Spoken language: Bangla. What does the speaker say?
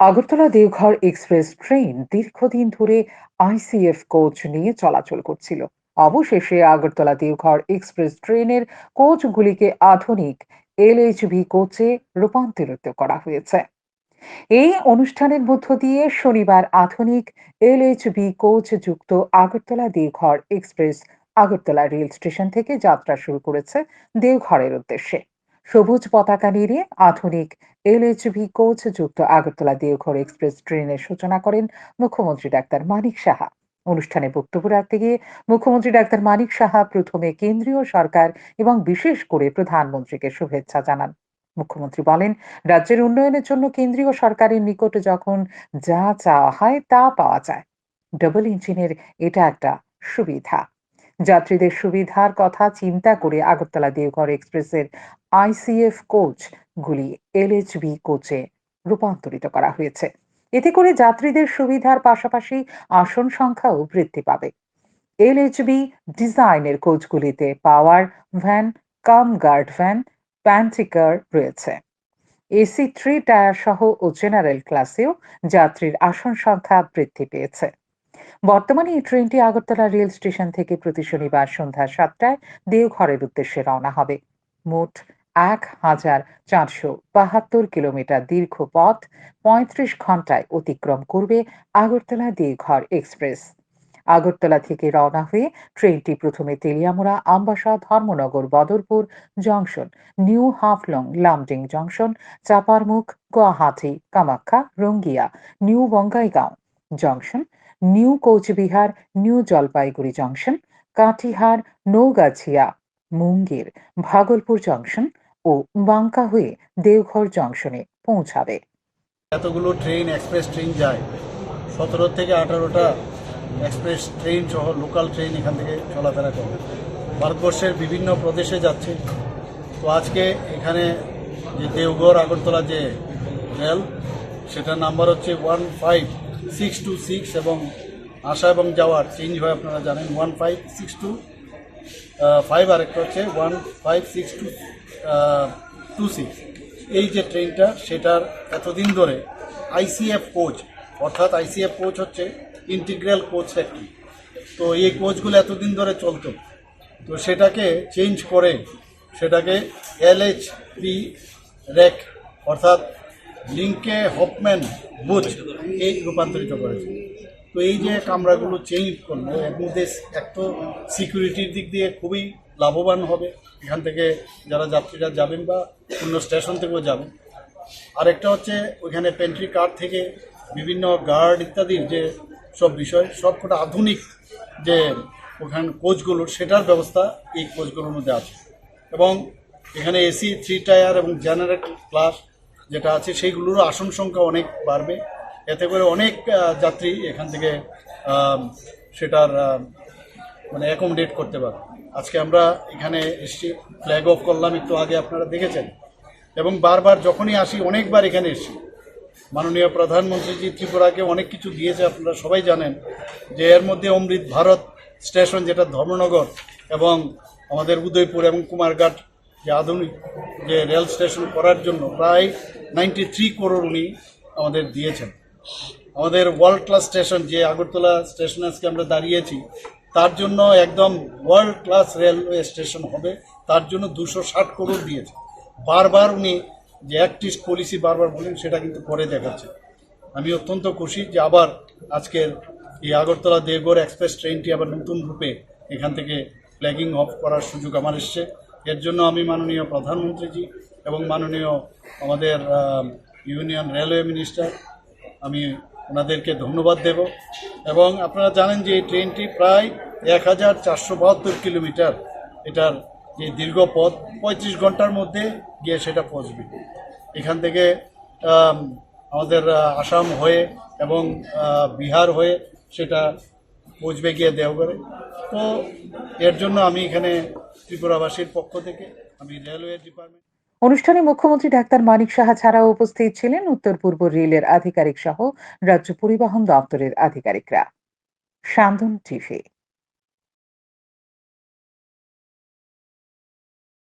আগরতলা দেওঘর এক্সপ্রেস ট্রেন দীর্ঘদিন ধরে আইসিএফ কোচ নিয়ে চলাচল করছিল। অবশেষে আগরতলা দেওঘর এক্সপ্রেস ট্রেনের কোচগুলিকে আধুনিক এলএইচভি কোচে রূপান্তরিত করা হয়েছে। এই অনুষ্ঠানের মধ্য দিয়ে শনিবার আধুনিক এলএইচভি কোচ যুক্ত Agartala Deoghar express Agartala rail station থেকে যাত্রা শুরু করেছে দেওঘরের উদ্দেশ্যে। সবুজ পতাকা নিয়ে আধুনিক এলএইচভি কোচ যুক্ত আগরতলা দেওঘর এক্সপ্রেস ট্রেনের সূচনা করেন মুখ্যমন্ত্রী ডাক্তার মানিক সাহা। অনুষ্ঠানে বক্তব্য রাখতে গিয়ে মুখ্যমন্ত্রী ডাক্তার মানিক সাহা প্রথমে কেন্দ্রীয় সরকার এবং বিশেষ করে প্রধানমন্ত্রীকে শুভেচ্ছা জানান। মুখ্যমন্ত্রী বলেন, রাজ্যের উন্নয়নের জন্য কেন্দ্রীয় সরকারের নিকট যখন যা চাওয়া হয় তা পাওয়া যায়। ডবল ইঞ্জিনের এটা একটা সুবিধা। যাত্রীদের সুবিধার কথা চিন্তা করে আগরতলা দেওঘর এক্সপ্রেসের আইসিএফ কোচ গুলি এলএচবি কোচে রূপান্তরিত করা হয়েছে। এতে করে যাত্রীদের সুবিধার পাশাপাশি আসন সংখ্যাও বৃদ্ধি পাবে। এলএচবি ডিজাইনের কোচগুলিতে power van cum guard van, pantry car রয়েছে। এসি থ্রি টায়ার সহ ও জেনারেল ক্লাসেও যাত্রীর আসন সংখ্যা বৃদ্ধি পেয়েছে। বর্তমানে এই ট্রেনটি আগরতলা রেল স্টেশন থেকে প্রতি শনিবার সন্ধ্যা সাতটায় দেওঘরের উদ্দেশ্যে রওনা হবে। মোট এক হাজার চারশো বাহাত্তর কিলোমিটার দীর্ঘ পথ পঁয়ত্রিশ ঘন্টায় অতিক্রম করবে আগরতলা দেওঘর এক্সপ্রেস। আগরতলা থেকে রওনা হয়ে ট্রেনটি প্রথমে Teliamura, Ambassa, Dharmanagar, Badarpur junction, New Haflong, Lumding junction, Chaparmukh, Guwahati, Kamakhya, Rangiya, New Bongaigaon junction New Cooch Behar, New Jalpaiguri junction, Katihar, Naugachhia, Munger, Bhagalpur junction ও বাঙ্কা হয়ে দেওঘর জংশনে পৌঁছাবে। এতগুলো ট্রেন, এক্সপ্রেস ট্রেন যায়। সতেরো থেকে আঠারোটা এক্সপ্রেস ট্রেন সহ লোকাল ট্রেন এখান থেকে চলাফেরা করে। ভারতবর্ষের বিভিন্ন প্রদেশে যাচ্ছে। তো আজকে এখানে যে দেওঘর, আগরতলা যে রেল, সেটার নাম্বার হচ্ছে one five six two six এবং আসা এবং যাওয়ার চেঞ্জ হয় আপনারা জানেন one five six two five আরেকটা হচ্ছে one five six two two six এই যে ট্রেনটা সেটার এতদিন ধরে আইসিএফ কোচ অর্থাৎ আইসিএফ কোচ হচ্ছে ইন্টিগ্রাল কোচ একটি। তো এই কোচগুলো এতদিন ধরে চলতো। তো সেটাকে চেঞ্জ করে, সেটাকে এলএইচ পি র্যাক অর্থাৎ লিঙ্কে হপম্যান বুথ এই রূপান্তরিত করেছে। তো এই যে কামরাগুলো চেঞ্জ করল এর মধ্যে এক তো সিকিউরিটির দিক দিয়ে খুবই লাভবান হবে, এখান থেকে যারা যাত্রীরা যাবেন বা অন্য স্টেশন থেকেও যাবেন। আরেকটা হচ্ছে ওইখানে পেন্ট্রি কার্ড থেকে বিভিন্ন গার্ড ইত্যাদির যে সব বিষয়, সব কটা আধুনিক যে ওখানে কোচগুলোর সেটার ব্যবস্থা এই কোচগুলোর মধ্যে আছে। এবং এখানে এসি থ্রি টায়ার এবং জেনারেট ক্লাস যেটা আছে, সেইগুলোরও আসন সংখ্যা অনেক বাড়বে। এতে করে অনেক যাত্রী এখান থেকে সেটার মানে অ্যাকোমোডেট করতে পারে। আজকে আমরা এখানে এসছি ফ্ল্যাগ অফ করলাম একটু আগে, আপনারা দেখেছেন। এবং বারবার যখনই আসি, অনেকবার এখানে এসছি। মাননীয় প্রধানমন্ত্রীজি ত্রিপুরাকে অনেক কিছু দিয়েছে, আপনারা সবাই জানেন যে এর মধ্যে অমৃত ভারত স্টেশন, যেটা ধর্মনগর এবং আমাদের উদয়পুর এবং কুমারঘাট, যে আধুনিক, যে রেল স্টেশন করার জন্য প্রায় নাইনটি থ্রি করোড় উনি আমাদের দিয়েছেন। আমাদের ওয়ার্ল্ড ক্লাস স্টেশন যে আগরতলা স্টেশন আজকে আমরা দাঁড়িয়েছি, তার জন্য একদম ওয়ার্ল্ড ক্লাস রেলওয়ে স্টেশন হবে। তার জন্য দুশো ষাট করোড় দিয়েছে। বারবার উনি যে অ্যাক্টিভ পলিসি বারবার বলেন, সেটা কিন্তু করে দেখাচ্ছে। আমি অত্যন্ত খুশি যে আবার আজকের এই আগরতলা দেওঘর এক্সপ্রেস ট্রেনটি আবার নতুন রূপে এখান থেকে ফ্ল্যাগিং অফ করার সুযোগ আমার এসছে। এর জন্য আমি মাননীয় প্রধানমন্ত্রীজি এবং মাননীয় আমাদের ইউনিয়ন রেলওয়ে মিনিস্টার আমি ওনাদেরকে ধন্যবাদ দেব। এবং আপনারা জানেন যে এই ট্রেনটি প্রায় এক হাজার চারশো বাহাত্তর কিলোমিটার। এটার যে দীর্ঘ পথ, পঁয়ত্রিশ ঘণ্টার মধ্যে গিয়ে সেটা পৌঁছবে। এখান থেকে আমাদের আসাম হয়ে এবং বিহার হয়ে সেটা পৌঁছবে গিয়ে দেওঘরে। তো এর জন্য আমি এখানে ত্রিপুরাবাসীর পক্ষ থেকে আমি রেলওয়ে ডিপার্টমেন্ট অনুষ্ঠানে মুখ্যমন্ত্রী ডাক্তার মানিক সাহা ছাড়াও উপস্থিত ছিলেন উত্তর পূর্ব রেলের আধিকারিক সহ রাজ্য পরিবহন দপ্তরের আধিকারিকরা। সান্দন টিভি